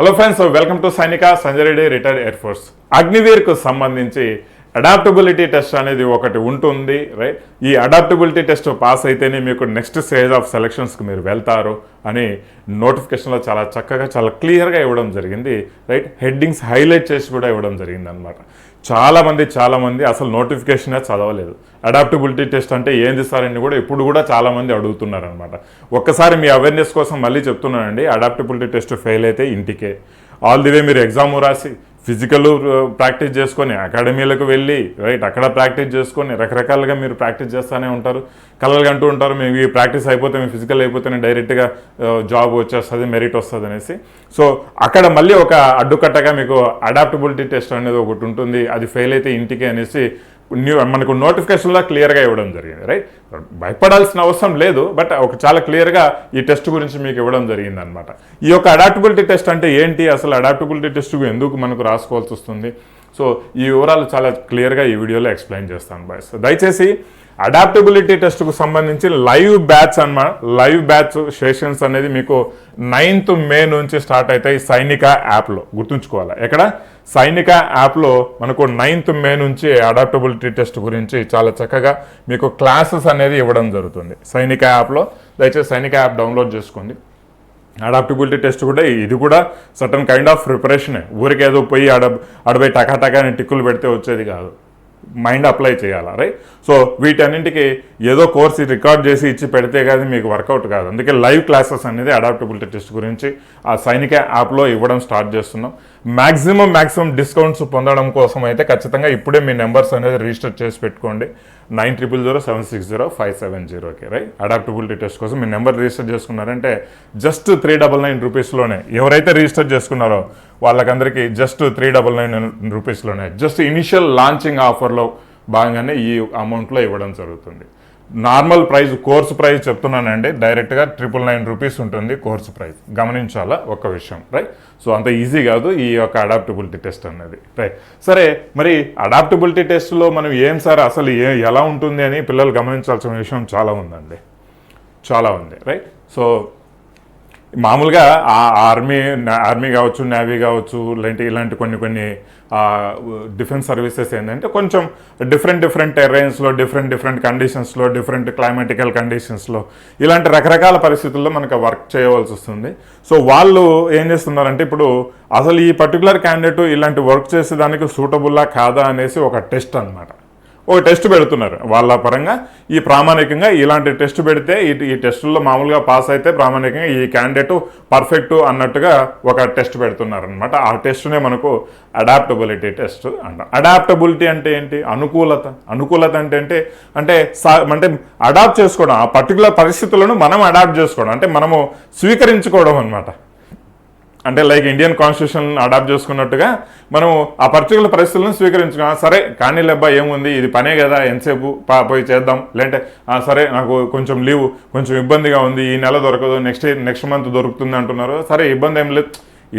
Hello friends welcome to Sainika Sanjay Reddy retired air force అగ్నివీర్కు సంబంధించి adaptability test అనేది ఒకటి ఉంటుంది రైట్ ఈ అడాప్టబిలిటీ టెస్ట్ పాస్ అయితేనే మీకు నెక్స్ట్ స్టేజ్ ఆఫ్ సెలక్షన్స్కి మీరు వెళ్తారు అని నోటిఫికేషన్లో చాలా చక్కగా చాలా క్లియర్గా ఇవ్వడం జరిగింది రైట్ హెడ్డింగ్స్ హైలైట్ చేసి కూడా ఇవ్వడం జరిగింది అనమాట చాలామంది చాలామంది అసలు నోటిఫికేషనే చదవలేదు. అడాప్టబిలిటీ టెస్ట్ అంటే ఏంది సార్ అని కూడా ఇప్పుడు కూడా చాలామంది అడుగుతున్నారనమాట. ఒక్కసారి మీ అవేర్నెస్ కోసం మళ్ళీ చెప్తున్నానండి అడాప్టబిలిటీ టెస్ట్ ఫెయిల్ అయితే ఇంటికే. ఆల్ ది వే మీరు ఎగ్జామ్ రాసి ఫిజికల్ ప్రాక్టీస్ చేసుకొని అకాడమీలకు వెళ్ళి రైట్ అక్కడ ప్రాక్టీస్ చేసుకొని రకరకాలుగా మీరు ప్రాక్టీస్ చేస్తూనే ఉంటారు. కలలు అంటూ ఉంటారు. మేము ఈ ప్రాక్టీస్ అయిపోతే మేము ఫిజికల్ అయిపోతేనే డైరెక్ట్గా జాబ్ వచ్చేస్తుంది మెరిట్ వస్తుంది అనేసి. సో అక్కడ మళ్ళీ ఒక అడ్డుకట్టగా మీకు అడాప్టబిలిటీ టెస్ట్ అనేది ఒకటి ఉంటుంది. అది ఫెయిల్ అయితే ఇంటికి అనేసి న్యూ మనకు నోటిఫికేషన్లో క్లియర్గా ఇవ్వడం జరిగింది రైట్ భయపడాల్సిన అవసరం లేదు బట్ ఒక చాలా క్లియర్గా ఈ టెస్ట్ గురించి మీకు ఇవ్వడం జరిగింది అనమాట ఈ యొక్క అడాప్టబిలిటీ టెస్ట్ అంటే ఏంటి? అసలు అడాప్టబిలిటీ టెస్ట్ ఎందుకు మనకు రాసుకోవాల్సి వస్తుంది? సో ఈ వివరాలు చాలా క్లియర్గా ఈ వీడియోలో ఎక్స్ప్లెయిన్ చేస్తాను బాయ్స్ దయచేసి అడాప్టబిలిటీ టెస్ట్కు సంబంధించి లైవ్ బ్యాచ్ అన్నమాట లైవ్ బ్యాచ్ సెషన్స్ అనేది మీకు నైన్త్ మే నుంచి స్టార్ట్ అవుతాయి సైనిక యాప్లో. గుర్తుంచుకోవాలి? ఎక్కడ? సైనిక యాప్లో మనకు నైన్త్ మే నుంచి అడాప్టబిలిటీ టెస్ట్ గురించి చాలా చక్కగా మీకు క్లాసెస్ అనేది ఇవ్వడం జరుగుతుంది. సైనిక యాప్లో. దయచేసి సైనిక యాప్ డౌన్లోడ్ చేసుకోండి. అడాప్టబిలిటీ టెస్ట్ కూడా ఇది కూడా సటన్ కైండ్ ఆఫ్ ప్రిపరేషనే ఊరికి ఏదో పోయి అడ అడబై టకాటకా అని టిక్కులు పెడితే వచ్చేది కాదు. మైండ్ అప్లై చేయాలా రైట్ సో వీటన్నింటికి ఏదో కోర్స్ రికార్డ్ చేసి ఇచ్చి పెడితే కానీ మీకు వర్కౌట్ కాదు. అందుకే లైవ్ క్లాసెస్ అనేది అడాప్టబిలిటీ టెస్ట్ గురించి ఆ సైనిక యాప్లో ఇవ్వడం స్టార్ట్ చేస్తున్నాం. మ్యాక్సిమం మ్యాక్సిమం డిస్కౌంట్స్ పొందడం కోసం అయితే ఖచ్చితంగా ఇప్పుడే మీ నెంబర్స్ అనేది రిజిస్టర్ చేసి పెట్టుకోండి. Nine triple zero seven six zero five seven జీరోకి రైట్? అడాప్టబిలిటీ టెస్ట్ కోసం మీ నెంబర్ రిజిస్టర్ చేసుకున్నారంటే జస్ట్ త్రీ డబల్ నైన్ రూపీస్లోనే ఎవరైతే రిజిస్టర్ చేసుకున్నారో వాళ్ళకందరికీ జస్ట్ త్రీ డబల్ నైన్ రూపీస్లోనే జస్ట్ ఇనిషియల్ లాంచింగ్ ఆఫర్లో భాగంగానే ఈ అమౌంట్లో ఇవ్వడం జరుగుతుంది. నార్మల్ ప్రైస్ కోర్సు ప్రైస్ చెప్తున్నానండి. డైరెక్ట్గా ట్రిపుల్ నైన్ రూపీస్ ఉంటుంది కోర్సు ప్రైస్. గమనించాలా? ఒక విషయం రైట్ సో అంత ఈజీ కాదు ఈ యొక్క అడాప్టబిలిటీ టెస్ట్ అనేది రైట్ సరే మరి అడాప్టబిలిటీ టెస్ట్లో మనం ఏం సార్ అసలు ఏ ఎలా ఉంటుంది అని పిల్లలు గమనించాల్సిన విషయం చాలా ఉందండి. చాలా ఉంది రైట్ సో మామూలుగా ఆ ఆర్మీ ఆర్మీ కావచ్చు నేవీ కావచ్చు ఇలాంటి ఇలాంటి కొన్ని కొన్ని డిఫెన్స్ సర్వీసెస్ ఏంటంటే కొంచెం డిఫరెంట్ డిఫరెంట్ టెరైన్స్లో డిఫరెంట్ డిఫరెంట్ కండిషన్స్లో డిఫరెంట్ క్లైమాటికల్ కండిషన్స్లో ఇలాంటి రకరకాల పరిస్థితుల్లో మనకు వర్క్ చేయవలసి వస్తుంది. సో వాళ్ళు ఏం చేస్తున్నారంటే ఇప్పుడు అసలు ఈ పర్టికులర్ క్యాండిడేట్ ఇలాంటి వర్క్ చేసేదానికి సూటబుల్లా కాదా అనేసి ఒక టెస్ట్ అనమాట ఒక టెస్ట్ పెడుతున్నారు. వాళ్ళ పరంగా ఈ ప్రామాణికంగా ఇలాంటి టెస్ట్ పెడితే ఈ ఈ టెస్టుల్లో మామూలుగా పాస్ అయితే ప్రామాణికంగా ఈ క్యాండిడేట్ పర్ఫెక్ట్ అన్నట్టుగా ఒక టెస్ట్ పెడుతున్నారు అనమాట ఆ టెస్ట్నే మనకు అడాప్టబిలిటీ టెస్ట్ అంటాం. అడాప్టబిలిటీ అంటే ఏంటి? అనుకూలత. అనుకూలత అంటే అంటే అంటే సా- అంటే అడాప్ట్ చేసుకోవడం. ఆ పర్టికులర్ పరిస్థితులను మనం అడాప్ట్ చేసుకోవడం. అంటే మనము స్వీకరించుకోవడం అనమాట అంటే లైక్ ఇండియన్ కాన్స్టిట్యూషన్ అడాప్ట్ చేసుకున్నట్టుగా మనం ఆ పర్టికులర్ పరిస్థితులను స్వీకరించుకున్నాం. సరే కానీ లేబ్బా ఏముంది? ఇది పనే కదా ఎంతసేపు పా పోయి చేద్దాం. లేదంటే సరే నాకు కొంచెం లీవ్ కొంచెం ఇబ్బందిగా ఉంది ఈ నెల దొరకదు నెక్స్ట్ నెక్స్ట్ మంత్ దొరుకుతుంది అంటున్నారు. సరే ఇబ్బంది ఏం లేదు.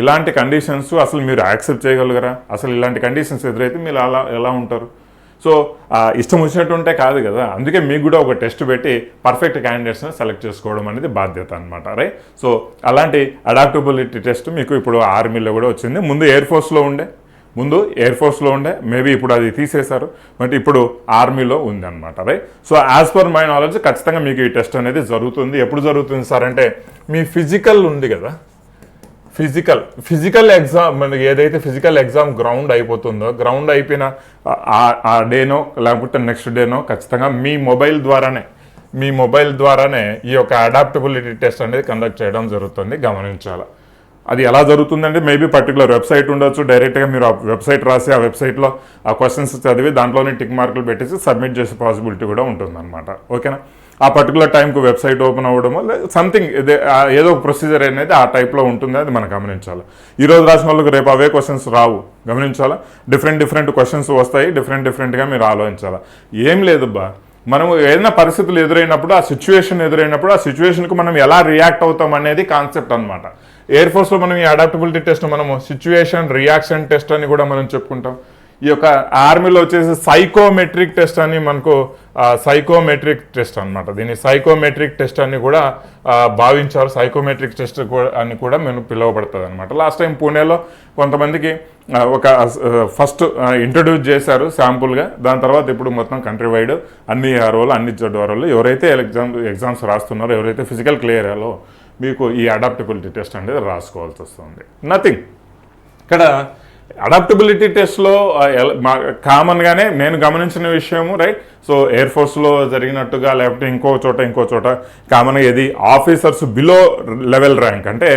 ఇలాంటి కండిషన్స్ అసలు మీరు యాక్సెప్ట్ చేయగలగరా? అసలు ఇలాంటి కండిషన్స్ ఎదురైతే మీరు అలా ఎలా ఉంటారు? సో ఇష్టం వచ్చినట్టు ఉంటే కాదు కదా. అందుకే మీకు కూడా ఒక టెస్ట్ పెట్టి పర్ఫెక్ట్ క్యాండిడేట్స్ని సెలెక్ట్ చేసుకోవడం అనేది బాధ్యత అనమాట రైట్ సో అలాంటి అడాప్టబిలిటీ టెస్ట్ మీకు ఇప్పుడు ఆర్మీలో కూడా వచ్చింది. ముందు ఎయిర్ ఫోర్స్లో ఉండే. ముందు ఎయిర్ ఫోర్స్లో ఉండే. మేబీ ఇప్పుడు అది తీసేశారు. బట్ ఇప్పుడు ఆర్మీలో ఉంది అనమాట right so as per my knowledge ఖచ్చితంగా మీకు ఈ టెస్ట్ అనేది జరుగుతుంది. ఎప్పుడు జరుగుతుంది సార్? అంటే మీ ఫిజికల్ ఉంది కదా. ఫిజికల్ ఫిజికల్ ఎగ్జామ్ మనకి ఏదైతే ఫిజికల్ ఎగ్జామ్ గ్రౌండ్ అయిపోతుందో గ్రౌండ్ అయిపోయిన ఆ- ఆ డేనో లేకపోతే నెక్స్ట్ డేనో ఖచ్చితంగా మీ మొబైల్ ద్వారానే మీ మొబైల్ ద్వారానే ఈ యొక్క అడాప్టబిలిటీ టెస్ట్ అనేది కండక్ట్ చేయడం జరుగుతుంది గమనించాలి. అది ఎలా జరుగుతుందంటే మేబీ పర్టికులర్ వెబ్సైట్ ఉండొచ్చు డైరెక్ట్గా మీరు ఆ వెబ్సైట్ రాసి ఆ వెబ్సైట్లో ఆ క్వశ్చన్స్ చదివి దాంట్లోనే టిక్ మార్కులు పెట్టేసి సబ్మిట్ చేసే పాసిబిలిటీ కూడా ఉంటుందన్నమాట. ఓకేనా? ఆ పర్టికులర్ టైంకు వెబ్సైట్ ఓపెన్ అవ్వడమో సంథింగ్ ఏదో ఒక ప్రొసీజర్ అనేది ఆ టైప్లో ఉంటుంది అది మనం గమనించాలి. ఈ రోజు రాసిన వాళ్ళకి రేపు అవే క్వశ్చన్స్ రావు గమనించాలా? డిఫరెంట్ డిఫరెంట్ క్వశ్చన్స్ వస్తాయి డిఫరెంట్ డిఫరెంట్గా మీరు ఆలోచించాలా? ఏం లేదు బా. ఏదైనా పరిస్థితులు ఎదురైనప్పుడు ఆ సిచ్యువేషన్ ఎదురైనప్పుడు ఆ సిచ్యువేషన్కి మనం ఎలా రియాక్ట్ అవుతాం అనేది కాన్సెప్ట్ అనమాట ఎయిర్ ఫోర్స్లో మనం ఈ అడాప్టబిలిటీ టెస్ట్ మనము సిచ్యువేషన్ రియాక్షన్ టెస్ట్ అని కూడా మనం చెప్పుకుంటాం. ఈ యొక్క ఆర్మీలో వచ్చేసి సైకోమెట్రిక్ టెస్ట్ అని మనకు సైకోమెట్రిక్ టెస్ట్ అన్నమాట. దీన్ని సైకోమెట్రిక్ టెస్ట్ అని కూడా భావించారు. సైకోమెట్రిక్ టెస్ట్ అని కూడా మేము పిలువబడుతుంది అనమాట లాస్ట్ టైం పూణేలో కొంతమందికి ఒక ఫస్ట్ ఇంట్రడ్యూస్ చేశారు శాంపుల్గా. దాని తర్వాత ఇప్పుడు మొత్తం కంట్రీ వైడ్ అన్ని ఆర్ఓలు అన్ని జడ్ ఆర్ఓలు ఎవరైతే ఎగ్జామ్ ఎగ్జామ్స్ రాస్తున్నారో ఎవరైతే ఫిజికల్ క్లియర్ అయ్యాలో మీకు ఈ అడాప్టబిలిటీ టెస్ట్ అనేది రాసుకోవాల్సి వస్తుంది. నథింగ్. ఇక్కడ అడాప్టబిలిటీ టెస్ట్లో కామన్గానే నేను గమనించిన విషయము రైట్ సో ఎయిర్ ఫోర్స్లో జరిగినట్టుగా లేకపోతే ఇంకో చోట ఇంకో చోట కామన్గా ఏది ఆఫీసర్స్ బిలో లెవెల్ ర్యాంక్ అంటే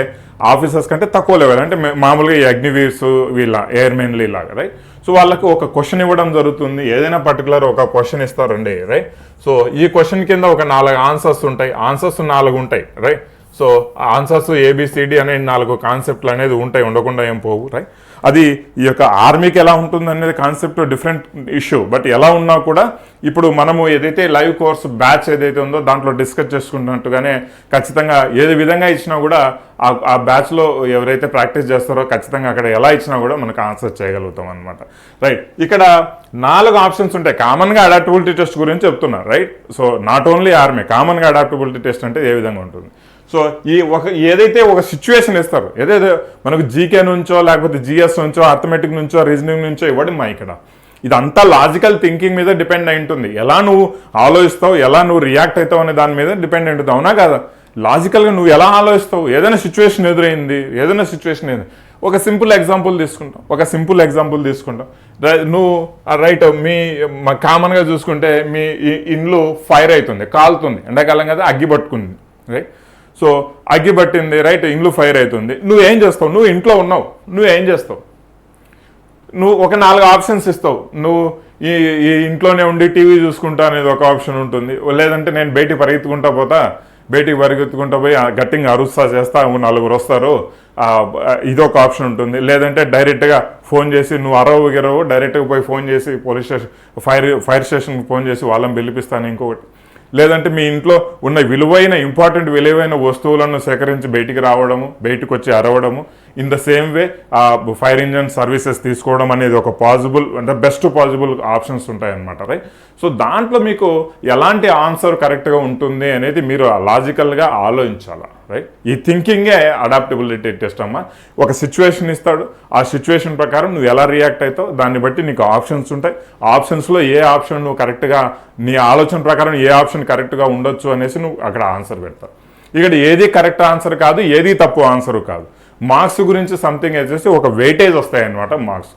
ఆఫీసర్స్ కంటే తక్కువ లెవెల్ అంటే మామూలుగా ఈ అగ్నివీర్స్ వీళ్ళ ఎయిర్మెన్లు ఇలాగా రైట్ సో వాళ్ళకి ఒక క్వశ్చన్ ఇవ్వడం జరుగుతుంది ఏదైనా పర్టికులర్ ఒక క్వశ్చన్ ఇస్తారండి రైట్ సో ఈ క్వశ్చన్ కింద ఒక నాలుగు ఆన్సర్స్ ఉంటాయి ఆన్సర్స్ నాలుగు ఉంటాయి రైట్ సో ఆన్సర్స్ ఏబిసిడి అనే నాలుగు కాన్సెప్ట్లు అనేది ఉంటాయి ఉండకుండా ఏం పోవు రైట్ అది ఈ యొక్క ఆర్మీకి ఎలా ఉంటుంది అనేది కాన్సెప్ట్ డిఫరెంట్ ఇష్యూ బట్ ఎలా ఉన్నా కూడా ఇప్పుడు మనము ఏదైతే లైవ్ కోర్స్ బ్యాచ్ ఏదైతే ఉందో దాంట్లో డిస్కస్ చేసుకున్నట్టుగానే ఖచ్చితంగా ఏది విధంగా ఇచ్చినా కూడా ఆ- బ్యాచ్లో ఎవరైతే ప్రాక్టీస్ చేస్తారో ఖచ్చితంగా అక్కడ ఎలా ఇచ్చినా కూడా మనకు ఆన్సర్ చేయగలుగుతాం అనమాట రైట్ ఇక్కడ నాలుగు ఆప్షన్స్ ఉంటాయి. కామన్గా అడాప్టబిలిటీ టెస్ట్ గురించి చెప్తున్నా right so not only army కామన్గా అడాప్టబిలిటీ టెస్ట్ అంటే ఏ విధంగా ఉంటుంది? సో ఈ ఒక ఏదైతే ఒక సిచ్యువేషన్ ఇస్తారు ఏదైతే మనకు జీకే నుంచో లేకపోతే జిఎస్ నుంచో అర్థమెటిక్ నుంచో రీజనింగ్ నుంచో ఇవ్వడం మా ఇక్కడ. ఇదంతా లాజికల్ థింకింగ్ మీద డిపెండ్ అయి ఉంటుంది. ఎలా నువ్వు ఆలోచిస్తావు ఎలా నువ్వు రియాక్ట్ అవుతావు అనే దాని మీద డిపెండ్ అయి ఉంటుంది. అవునా కదా? లాజికల్గా నువ్వు ఎలా ఆలోచిస్తావు? ఏదైనా సిచ్యువేషన్ ఎదురైంది ఏదైనా సిచ్యువేషన్ ఏది ఒక సింపుల్ ఎగ్జాంపుల్ తీసుకుంటాం. ఒక సింపుల్ ఎగ్జాంపుల్ తీసుకుంటాం. నువ్వు రైట్ మీ కామన్గా చూసుకుంటే మీ ఇ- ఇండ్లు ఫైర్ అవుతుంది కాలుతుంది. ఎండాకాలం కదా అగ్గి పట్టుకుంది. రైట్ సో అగ్గి పట్టింది రైట్ ఇండ్లు ఫైర్ అవుతుంది. నువ్వేం చేస్తావు? నువ్వు ఇంట్లో ఉన్నావు. నువ్వేం చేస్తావు? నువ్వు ఒక నాలుగు ఆప్షన్స్ ఇస్తావు. నువ్వు ఈ ఈ ఇంట్లోనే ఉండి టీవీ చూసుకుంటా అనేది ఒక ఆప్షన్ ఉంటుంది. లేదంటే నేను బయటికి పరిగెత్తుకుంటా పోతా. బయటికి పరిగెత్తుకుంటా పోయి ఆ గట్టిగా అరుస్తా చేస్తా నలుగురు వస్తారు. ఇదొక ఆప్షన్ ఉంటుంది. లేదంటే డైరెక్ట్గా ఫోన్ చేసి నువ్వు అరవు గిరవు డైరెక్ట్గా పోయి ఫోన్ చేసి పోలీస్ స్టేషన్ ఫైర్ ఫైర్ స్టేషన్కి ఫోన్ చేసి వాళ్ళని పిలిపిస్తాను ఇంకొకటి. లేదంటే మీ ఇంట్లో ఉన్న విలువైన ఇంపార్టెంట్ విలువైన వస్తువులను సేకరించి బయటికి రావడము బయటకు వచ్చి అరవడము ఇన్ ద సేమ్ వే ఆ ఫైర్ ఇంజన్ సర్వీసెస్ తీసుకోవడం అనేది ఒక పాసిబుల్ అంటే బెస్ట్ పాసిబుల్ ఆప్షన్స్ ఉంటాయన్నమాట రైట్? సో దాంట్లో మీకు ఎలాంటి ఆన్సర్ కరెక్ట్గా ఉంటుంది అనేది మీరు లాజికల్గా ఆలోచించాలి రైట్? ఈ థింకింగే అడాప్టబిలిటీ టెస్ట్ అమ్మ. ఒక సిచ్యువేషన్ ఇస్తాడు ఆ సిచ్యువేషన్ ప్రకారం నువ్వు ఎలా రియాక్ట్ అవుతావు దాన్ని బట్టి నీకు ఆప్షన్స్ ఉంటాయి. ఆప్షన్స్లో ఏ ఆప్షన్ నువ్వు కరెక్ట్గా నీ ఆలోచన ప్రకారం ఏ ఆప్షన్ కరెక్ట్గా ఉండొచ్చు అనేసి నువ్వు అక్కడ ఆన్సర్ పెడతావు. ఇక్కడ ఏది కరెక్ట్ ఆన్సర్ కాదు ఏది తప్పు ఆన్సర్ కాదు. మార్క్స్ గురించి సంథింగ్ వచ్చేసి ఒక వెయిటేజ్ వస్తాయి అన్నమాట మార్క్స్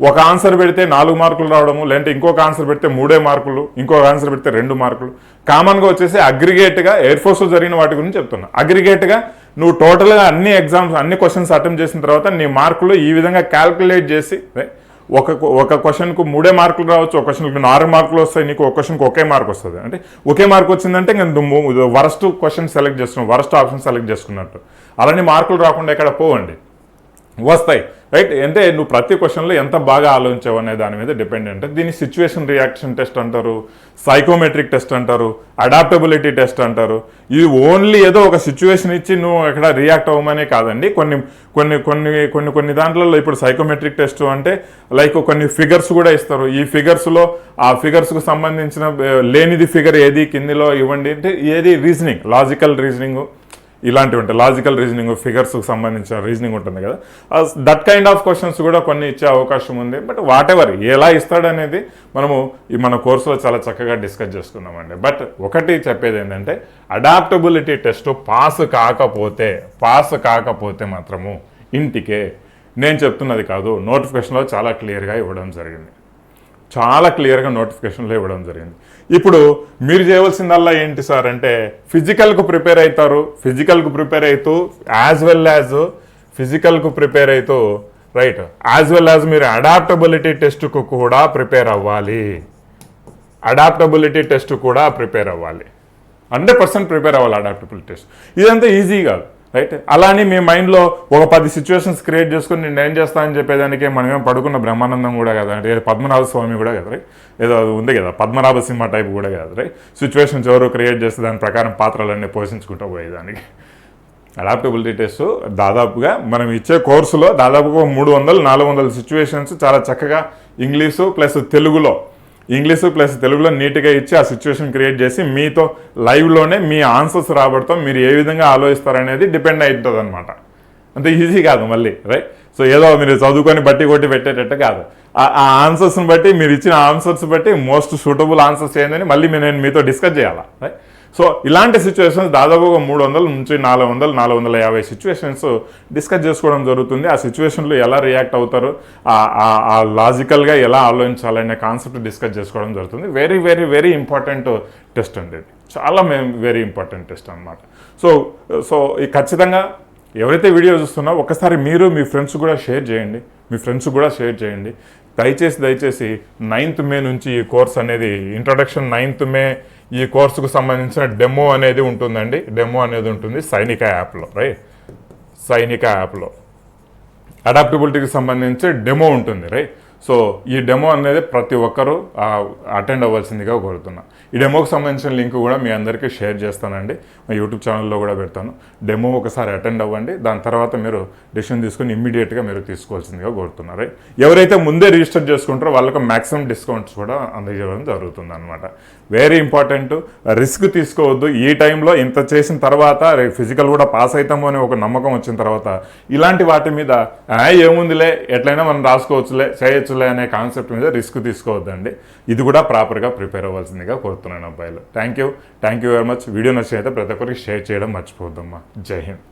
ఒక ఆన్సర్ పెడితే నాలుగు మార్కులు రావడము లేదంటే ఇంకొక ఆన్సర్ పెడితే మూడే మార్కులు ఇంకొక ఆన్సర్ పెడితే రెండు మార్కులు. కామన్గా వచ్చేసి అగ్రిగేట్గా ఎయిర్ ఫోర్స్లో జరిగిన వాటి గురించి చెప్తున్నా. అగ్రిగేట్గా నువ్వు టోటల్గా అన్ని ఎగ్జామ్స్ అన్ని క్వశ్చన్స్ అటెంప్ట్ చేసిన తర్వాత నీ మార్కులు ఈ విధంగా క్యాల్కులేట్ చేసి ఒక ఒక క్వశ్చన్కు మూడే మార్కులు రావచ్చు ఒక క్వశ్చన్కి నాలుగు మార్కులు వస్తాయి నీకు ఒక క్వశ్చన్కి ఒకే మార్క్ వస్తుంది. అంటే ఒకే మార్క్ వచ్చిందంటే ఇంకా నువ్వు వరస్ట్ క్వశ్చన్ సెలెక్ట్ చేస్తున్నావు వరస్ట్ ఆప్షన్ సెలెక్ట్ చేసుకున్నట్టు. అలానే మార్కులు రాకుండా ఎక్కడ పోవండి. వస్తాయి. రైట్? అంటే నువ్వు ప్రతి క్వశ్చన్లో ఎంత బాగా ఆలోచించావు అనే దాని మీద డిపెండ్ దీన్ని సిచ్యువేషన్ రియాక్షన్ టెస్ట్ అంటారు సైకోమెట్రిక్ టెస్ట్ అంటారు అడాప్టబిలిటీ టెస్ట్ అంటారు. ఇది ఓన్లీ ఏదో ఒక సిచ్యువేషన్ ఇచ్చి నువ్వు ఎక్కడ రియాక్ట్ అవ్వమనే కాదండి. కొన్ని కొన్ని కొన్ని కొన్ని కొన్ని దాంట్లలో ఇప్పుడు సైకోమెట్రిక్ టెస్ట్ అంటే లైక్ కొన్ని ఫిగర్స్ కూడా ఇస్తారు. ఈ ఫిగర్స్లో ఆ ఫిగర్స్కు సంబంధించిన లేనిది ఫిగర్ ఏది కిందిలో ఇవ్వండి అంటే ఏది? Reasoning logical reasoning. ఇలాంటివి ఉంటాయి. లాజికల్ రీజనింగ్ ఫిగర్స్కి సంబంధించిన రీజనింగ్ ఉంటుంది కదా. దట్ కైండ్ ఆఫ్ క్వశ్చన్స్ కూడా కొన్ని ఇచ్చే అవకాశం ఉంది. బట్ వాట్ ఎవర్ ఎలా ఇస్తాడనేది మనము ఈ మన కోర్సులో చాలా చక్కగా డిస్కస్ చేసుకున్నామండి. బట్ ఒకటి చెప్పేది ఏంటంటే అడాప్టబిలిటీ టెస్ట్ పాస్ కాకపోతే పాస్ కాకపోతే మాత్రము ఇంటికే నేను చెప్తున్నది కాదు నోటిఫికేషన్లో చాలా క్లియర్గా ఇవ్వడం జరిగింది. చాలా క్లియర్గా నోటిఫికేషన్లో ఇవ్వడం జరిగింది. ఇప్పుడు మీరు చేయవలసిందల్లా ఏంటి సార్ అంటే ఫిజికల్కు ప్రిపేర్ అవుతారు ఫిజికల్కు ప్రిపేర్ అవుతూ యాజ్ వెల్ యాజ్ ఫిజికల్కు ప్రిపేర్ అవుతూ రైట్ యాజ్ వెల్ యాజ్ మీరు అడాప్టబిలిటీ టెస్ట్కు కూడా ప్రిపేర్ అవ్వాలి. అడాప్టబిలిటీ టెస్ట్ కూడా ప్రిపేర్ అవ్వాలి. హండ్రెడ్ పర్సెంట్ ప్రిపేర్ అవ్వాలి అడాప్టబిలిటీ టెస్ట్ ఇదంతా ఈజీ కాదు. రైట్? అలానే మీ మైండ్లో ఒక పది సిచ్యువేషన్స్ క్రియేట్ చేసుకుని నేను ఏం చేస్తానని చెప్పేదానికి మనమేం పడుకున్న బ్రహ్మానందం కూడా కదా. అంటే పద్మనాభ స్వామి కూడా కదా రైట్? ఏదో అది ఉంది కదా పద్మనాభ సింహ టైప్ కూడా కదా రైట్? సిచ్యువేషన్స్ ఎవరు క్రియేట్ చేస్తే దాని ప్రకారం పాత్రలన్నీ పోషించుకుంటూ పోయేదానికి. అడాప్టబిలిటీ టెస్ట్ దాదాపుగా మనం ఇచ్చే కోర్సులో దాదాపుగా మూడు వందలు నాలుగు వందల సిచ్యువేషన్స్ చాలా చక్కగా ఇంగ్లీషు ప్లస్ తెలుగులో ఇంగ్లీషు ప్లస్ తెలుగులో నీట్గా ఇచ్చి ఆ సిచ్యువేషన్ క్రియేట్ చేసి మీతో లైవ్లోనే మీ ఆన్సర్స్ రాబడతాం మీరు ఏ విధంగా ఆలోచిస్తారనేది డిపెండ్ అయి ఉంటుంది అనమాట అంత ఈజీ కాదు మళ్ళీ రైట్ సో ఏదో మీరు చదువుకొని బట్టి కొట్టి పెట్టేటట్టు కాదు. ఆ- ఆన్సర్స్ని బట్టి మీరు ఇచ్చిన ఆన్సర్స్ బట్టి మోస్ట్ సూటబుల్ ఆన్సర్స్ ఏందని మళ్ళీ నేను మీతో డిస్కస్ చేయాలా రైట్ సో ఇలాంటి సిచ్యువేషన్స్ దాదాపుగా మూడు వందల నుంచి నాలుగు వందలు నాలుగు వందల యాభై సిచ్యువేషన్స్ డిస్కస్ చేసుకోవడం జరుగుతుంది. ఆ సిచ్యువేషన్లో ఎలా రియాక్ట్ అవుతారు? ఆ- లాజికల్గా ఎలా ఆలోచించాలనే కాన్సెప్ట్ డిస్కస్ చేసుకోవడం జరుగుతుంది. Very very very important test అండి చాలా మేము వెరీ ఇంపార్టెంట్ టెస్ట్ అనమాట సో సో ఈ ఖచ్చితంగా ఎవరైతే వీడియో చూస్తున్నా ఒకసారి మీరు మీ ఫ్రెండ్స్ కూడా షేర్ చేయండి. మీ ఫ్రెండ్స్ కూడా షేర్ చేయండి. దయచేసి దయచేసి నైన్త్ మే నుంచి ఈ కోర్స్ అనేది ఇంట్రొడక్షన్ నైన్త్ మే ఈ కోర్సుకు సంబంధించిన డెమో అనేది ఉంటుందండి. డెమో అనేది ఉంటుంది సైనిక యాప్లో రైట్ సైనిక యాప్లో. అడాప్టబిలిటీకి సంబంధించి డెమో ఉంటుంది రైట్ సో ఈ డెమో అనేది ప్రతి ఒక్కరూ అటెండ్ అవ్వాల్సిందిగా కోరుతున్నా. ఈ డెమోకి సంబంధించిన లింక్ కూడా మీ అందరికీ షేర్ చేస్తానండి. మా యూట్యూబ్ ఛానల్లో కూడా పెడతాను. డెమో ఒకసారి అటెండ్ అవ్వండి. దాని తర్వాత మీరు డెసిషన్ తీసుకుని ఇమ్మీడియట్గా మీరు తీసుకోవాల్సిందిగా కోరుతున్నారు ఎవరైతే ముందే రిజిస్టర్ చేసుకుంటారో వాళ్ళకు మ్యాక్సిమం డిస్కౌంట్స్ కూడా అందజేయడం జరుగుతుంది అనమాట వెరీ ఇంపార్టెంట్. రిస్క్ తీసుకోవద్దు. ఈ టైంలో ఇంత చేసిన తర్వాత ఫిజికల్ కూడా పాస్ అవుతాము అనే ఒక నమ్మకం వచ్చిన తర్వాత ఇలాంటి వాటి మీద ఏముందిలే? ఎట్లయినా మనం రాసుకోవచ్చులే. చేయొచ్చులే అనే కాన్సెప్ట్ మీద రిస్క్ తీసుకోవద్దండి. ఇది కూడా ప్రాపర్గా ప్రిపేర్ అవ్వాల్సిందిగా కోరుతున్నాను అబ్బాయిలు. Thank you thank you very much video నచ్చినైతే ప్రతి ఒక్కరికి షేర్ చేయడం మర్చిపోద్దమ్మా జై హింద్.